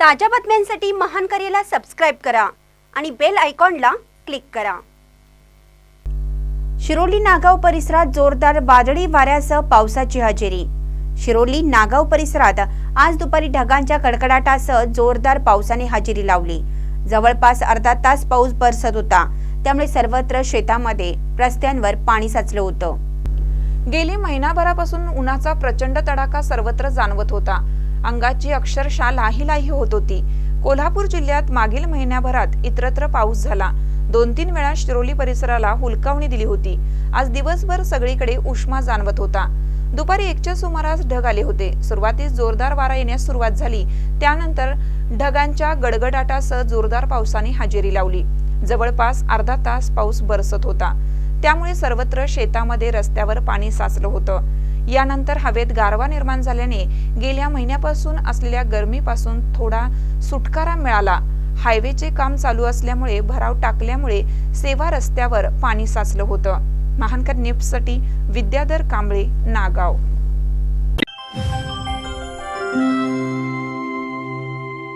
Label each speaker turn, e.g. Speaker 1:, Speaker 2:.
Speaker 1: ताज्या बातम्यांसाठी महान करेला सबस्क्राईब करा आणि बेल आयकॉनला क्लिक करा. शिरोली नागाव परिसरात जोरदार वादळी वाऱ्यासह पावसाची हजेरी. शिरोली नागाव परिसरात आज दुपारी ढगांच्या कडकडाटासह जोरदार पावसाने हजेरी लावली. जवळपास अर्धा तास पाऊस बरसत होता. त्यामुळे सर्वत्र शेतामध्ये रस्त्यांवर पाणी साचलं होतं.
Speaker 2: गेली महिनाभरापासून उन्हाचा प्रचंड तडाखा सर्वत्र जाणवत होता. अंगाची अक्षरशः लाही लाही होत होती. कोल्हापूर जिल्ह्यात मागील महिन्याभरात इतरत्र पाऊस झाला. दोन तीन वेळा शिरोली परिसराला हुलकावणी दिली होती. आज दिवसभर सगळीकडे उष्मा जाणवत होता. दुपारी एकच्या सुमारास ढग आले होते. सुरुवातीस जोरदार वारा येण्यास सुरुवात झाली. त्यानंतर ढगांच्या गडगडाटासह जोरदार पावसाने हजेरी लावली. जवळपास अर्धा तास पाऊस बरसत होता. त्यामुळे सर्वत्र शेतामध्ये रस्त्यावर पाणी साचलं होतं. यानंतर हवेत गारवा निर्माण झाल्याने गेल्या महिन्यापासून असलेल्या गरमीपासून थोडा सुटकारा मिळाला. हायवेचे काम चालू असल्यामुळे भराव टाकल्यामुळे सेवा रस्त्यावर पाणी साचलं होतं. महानकर न्यूजसाठी विद्याधर कांबळे नागाव.